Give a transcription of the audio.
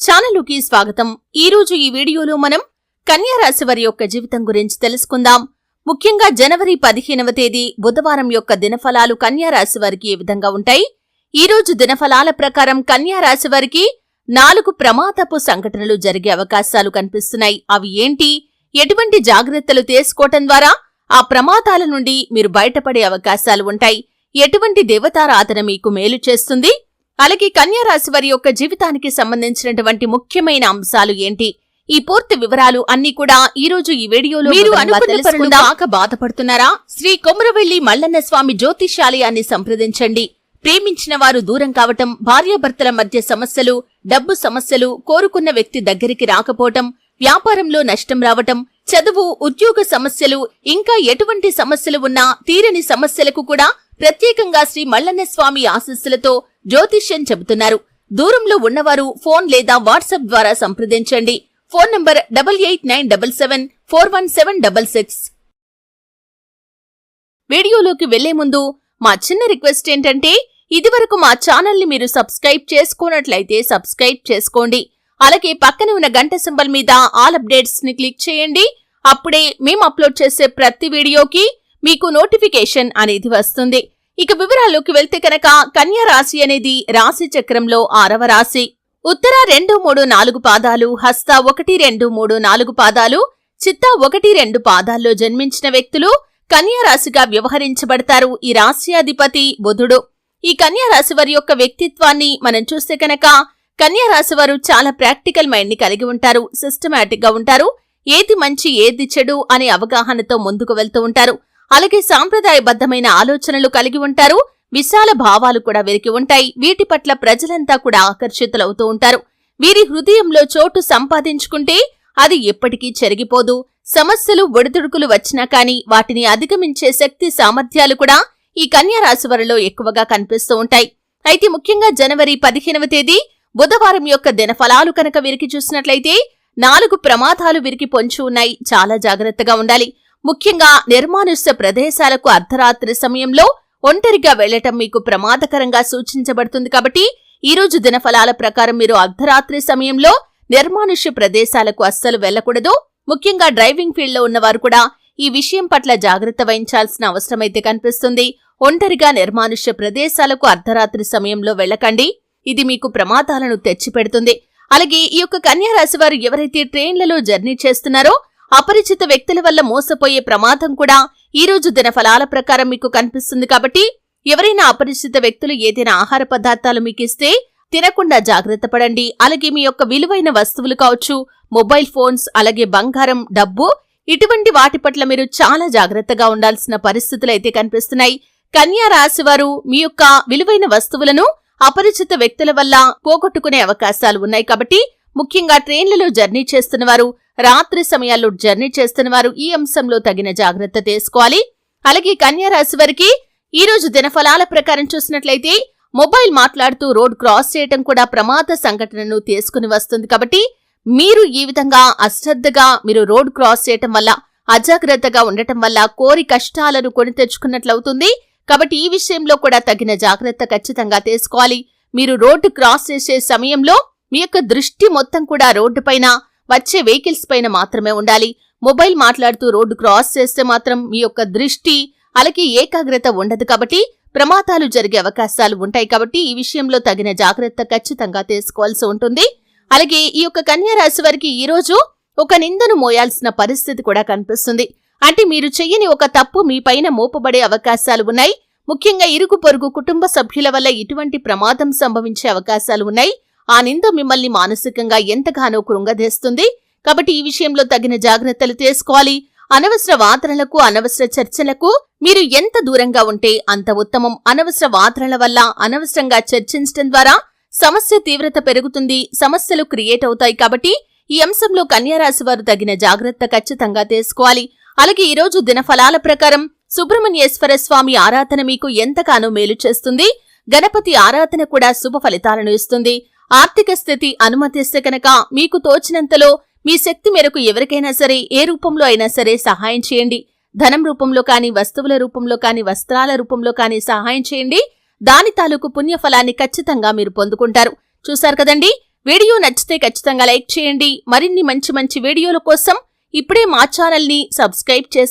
ఛానలుకి స్వాగతం. ఈ రోజు ఈ వీడియోలో మనం కన్యా రాశి వారి యొక్క జీవితం గురించి తెలుసుకుందాం. ముఖ్యంగా జనవరి పదిహేనవ తేదీ బుధవారం యొక్క దినఫలాలు కన్యా రాశి వారికి ఏ విధంగా ఉంటాయి? ఈ రోజు దినఫలాల ప్రకారం కన్యా రాశి వారికి నాలుగు ప్రమాదపు సంఘటనలు జరిగే అవకాశాలు కనిపిస్తున్నాయి. అవి ఏంటి? ఎటువంటి జాగ్రత్తలు తీసుకోవటం ద్వారా ఆ ప్రమాదాల నుండి మీరు బయటపడే అవకాశాలు ఉంటాయి. ఎటువంటి దేవతారాధన మీకు మేలు చేస్తుంది? అలాగే కన్యా రాశి వారి యొక్క జీవితానికి సంబంధించినటువంటి ముఖ్యమైన అంశాలు ఏంటి? ఈ పూర్తి వివరాలు అన్ని కూడా ఈ రోజు ఈ వీడియోలో మీరు అనుకున్న బాధపడుతున్నారా? శ్రీ కొమరవెల్లి మల్లన్న స్వామి జ్యోతిషాలయాన్ని సంప్రదించండి. ప్రేమించిన వారు దూరం కావటం భార్యాభర్తల మధ్య సమస్యలు డబ్బు సమస్యలు కోరుకున్న వ్యక్తి దగ్గరికి రాకపోవటం వ్యాపారంలో నష్టం రావటం చదువు ఉద్యోగ సమస్యలు ఇంకా ఎటువంటి సమస్యలు ఉన్నా తీరని సమస్యలకు కూడా ప్రత్యేకంగా శ్రీ మల్లన్న స్వామి ఆశీస్సులతో జ్యోతిష్యం చెబుతున్నారు. దూరంలో ఉన్నవారు ఫోన్ లేదా వాట్సాప్ ద్వారా సంప్రదించండి. Phone number double eight nine double seven four one seven double six. వీడియోలోకి వెళ్ళే ముందు మా చిన్న రిక్వెస్ట్ ఏంటంటే ఇదివరకు మా ఛానల్ని మీరు సబ్స్క్రైబ్ చేసుకోనట్లయితే సబ్స్క్రైబ్ చేసుకోండి. అలాగే పక్కన ఉన్న గంట సింబల్ మీద ఆల్ అప్డేట్స్ని క్లిక్ చేయండి. అప్పుడే మేము అప్లోడ్ చేసే ప్రతి వీడియోకి మీకు నోటిఫికేషన్ అనేది వస్తుంది. ఇక వివరాల్లోకి వెళ్తే కనుక కన్యా రాశి అనేది రాశి చక్రంలో ఆరవ రాశి. ఉత్తర రెండు మూడు నాలుగు పాదాలు హస్త ఒకటి రెండు మూడు నాలుగు పాదాలు చిత్త ఒకటి రెండు పాదాల్లో జన్మించిన వ్యక్తులు కన్యా రాశిగా వ్యవహరించబడతారు ఈ రాశ్యాధిపతి బుధుడు. ఈ కన్యా రాశి వారి యొక్క వ్యక్తిత్వాన్ని మనం చూస్తే కనుక కన్యా రాశి వారు చాలా ప్రాక్టికల్ మైండ్ని కలిగి ఉంటారు సిస్టమాటిక్గా ఉంటారు ఏది మంచి ఏది చెడు అనే అవగాహనతో ముందుకు వెళ్తూ ఉంటారు. అలాగే సాంప్రదాయబద్ధమైన ఆలోచనలు కలిగి ఉంటారు. విశాల భావాలు కూడా వీరికి ఉంటాయి. వీటి పట్ల ప్రజలంతా కూడా ఆకర్షితులవుతూ ఉంటారు. వీరి హృదయంలో చోటు సంపాదించుకుంటే అది ఎప్పటికీ చెరిగిపోదు. సమస్యలు ఒడిదుడుకులు వచ్చినా కాని వాటిని అధిగమించే శక్తి సామర్థ్యాలు కూడా ఈ కన్యారాశి వారిలో ఎక్కువగా కనిపిస్తూ ఉంటాయి. అయితే ముఖ్యంగా జనవరి పదిహేనవ తేదీ బుధవారం యొక్క దినఫలాలు కనుక వీరికి చూసినట్లయితే నాలుగు ప్రమాదాలు వీరికి పొంచి ఉన్నాయి. చాలా జాగ్రత్తగా ఉండాలి. ముఖ్యంగా నిర్మానుష్య ప్రదేశాలకు అర్ధరాత్రి సమయంలో ఒంటరిగా వెళ్ళటం మీకు ప్రమాదకరంగా సూచించబడుతుంది కాబట్టి ఈ రోజు దినఫలాల ప్రకారం మీరు అర్ధరాత్రి సమయంలో నిర్మానుష్య ప్రదేశాలకు అస్సలు వెళ్ళకూడదు ముఖ్యంగా డ్రైవింగ్ ఫీల్డ్లో ఉన్నవారు కూడా ఈ విషయం పట్ల జాగ్రత్త వహించాల్సిన అవసరమైతే కనిపిస్తుంది. ఒంటరిగా నిర్మానుష్య ప్రదేశాలకు అర్ధరాత్రి సమయంలో వెళ్ళకండి. ఇది మీకు ప్రమాదాలను తెచ్చిపెడుతుంది. అలాగే ఈ యొక్క కన్యా రాశి వారు ఎవరైతే ట్రైన్లలో జర్నీ చేస్తున్నారో అపరిచిత వ్యక్తుల వల్ల మోసపోయే ప్రమాదం కూడా ఈ రోజు దినఫలాల ప్రకారం మీకు కనిపిస్తుంది కాబట్టి ఎవరైనా అపరిచిత వ్యక్తులు ఏదైనా ఆహార పదార్థాలు మీకు ఇస్తే తినకుండా జాగ్రత్త పడండి. అలాగే మీ యొక్క విలువైన వస్తువులు కావచ్చు మొబైల్ ఫోన్స్ అలాగే బంగారం డబ్బు ఇటువంటి వాటి పట్ల మీరు చాలా జాగ్రత్తగా ఉండాల్సిన పరిస్థితులు అయితే కనిపిస్తున్నాయి. కన్యా రాశి వారు మీ యొక్క విలువైన వస్తువులను అపరిచిత వ్యక్తుల వల్ల పోగొట్టుకునే అవకాశాలు ఉన్నాయి కాబట్టి ముఖ్యంగా ట్రైన్లలో జర్నీ చేస్తున్న వారు రాత్రి సమయాల్లో జర్నీ చేస్తున్న వారు ఈ అంశంలో తగిన జాగ్రత్త తీసుకోవాలి. అలాగే కన్యారాశి వారికి ఈ రోజు దినఫలాల ప్రకారం చూసినట్లయితే మొబైల్ మాట్లాడుతూ రోడ్ క్రాస్ చేయటం కూడా ప్రమాద సంఘటనను తీసుకుని వస్తుంది కాబట్టి మీరు ఈ విధంగా అశ్రద్ధగా మీరు రోడ్ క్రాస్ చేయటం వల్ల అజాగ్రత్తగా ఉండటం వల్ల కోరి కష్టాలను కొని తెచ్చుకున్నట్లవుతుంది కాబట్టి ఈ విషయంలో కూడా తగిన జాగ్రత్త ఖచ్చితంగా తీసుకోవాలి. మీరు రోడ్డు క్రాస్ చేసే సమయంలో మీ యొక్క దృష్టి మొత్తం కూడా రోడ్డుపైన వచ్చే వెహికల్స్ పైన మాత్రమే ఉండాలి. మొబైల్ మాట్లాడుతూ రోడ్డు క్రాస్ చేస్తే మాత్రం మీ యొక్క దృష్టి అలాగే ఏకాగ్రత ఉండదు కాబట్టి ప్రమాదాలు జరిగే అవకాశాలు ఉంటాయి కాబట్టి ఈ విషయంలో తగిన జాగ్రత్త ఖచ్చితంగా తీసుకోవాల్సి ఉంటుంది. అలాగే ఈ యొక్క కన్యా రాశి వారికి ఈ రోజు ఒక నిందను మోయాల్సిన పరిస్థితి కూడా కనిపిస్తుంది. అంటే మీరు చెయ్యని ఒక తప్పు మీ పైన మోపబడే అవకాశాలు ఉన్నాయి. ముఖ్యంగా ఇరుగు పొరుగు కుటుంబ సభ్యుల వల్ల ఇటువంటి ప్రమాదం సంభవించే అవకాశాలు ఉన్నాయి. ఆ నింద మిమ్మల్ని మానసికంగా ఎంతగానో కృంగదేస్తుంది. కాబట్టి ఈ విషయంలో తగిన జాగ్రత్తలు తీసుకోవాలి. అనవసర వాదనలకు అనవసర చర్చలకు మీరు ఎంత దూరంగా ఉంటే అంత ఉత్తమం. అనవసర వాదనల వల్ల అనవసరంగా చర్చించడం ద్వారా సమస్య తీవ్రత పెరుగుతుంది సమస్యలు క్రియేట్ అవుతాయి. కాబట్టి ఈ అంశంలో కన్యారాశి వారు తగిన జాగ్రత్త ఖచ్చితంగా తీసుకోవాలి. అలాగే ఈరోజు దినఫలాల ప్రకారం సుబ్రహ్మణ్యేశ్వర స్వామి ఆరాధన మీకు ఎంతగానో మేలు చేస్తుంది. గణపతి ఆరాధన కూడా శుభ ఫలితాలను ఇస్తుంది. ఆర్థిక స్థితి అనుమతిస్తే కనుక మీకు తోచినంతలో మీ శక్తి మేరకు ఎవరికైనా సరే ఏ రూపంలో అయినా సరే సహాయం చేయండి. ధనం రూపంలో కాని వస్తువుల రూపంలో కాని వస్త్రాల రూపంలో కాని సహాయం చేయండి. దాని తాలూకు పుణ్యఫలాన్ని ఖచ్చితంగా మీరు పొందుకుంటారు. చూశారు కదండి? వీడియో నచ్చితే ఖచ్చితంగా లైక్ చేయండి. మరిన్ని మంచి మంచి వీడియోల కోసం ఇప్పుడే మా ఛానల్ని సబ్స్క్రైబ్ చేసి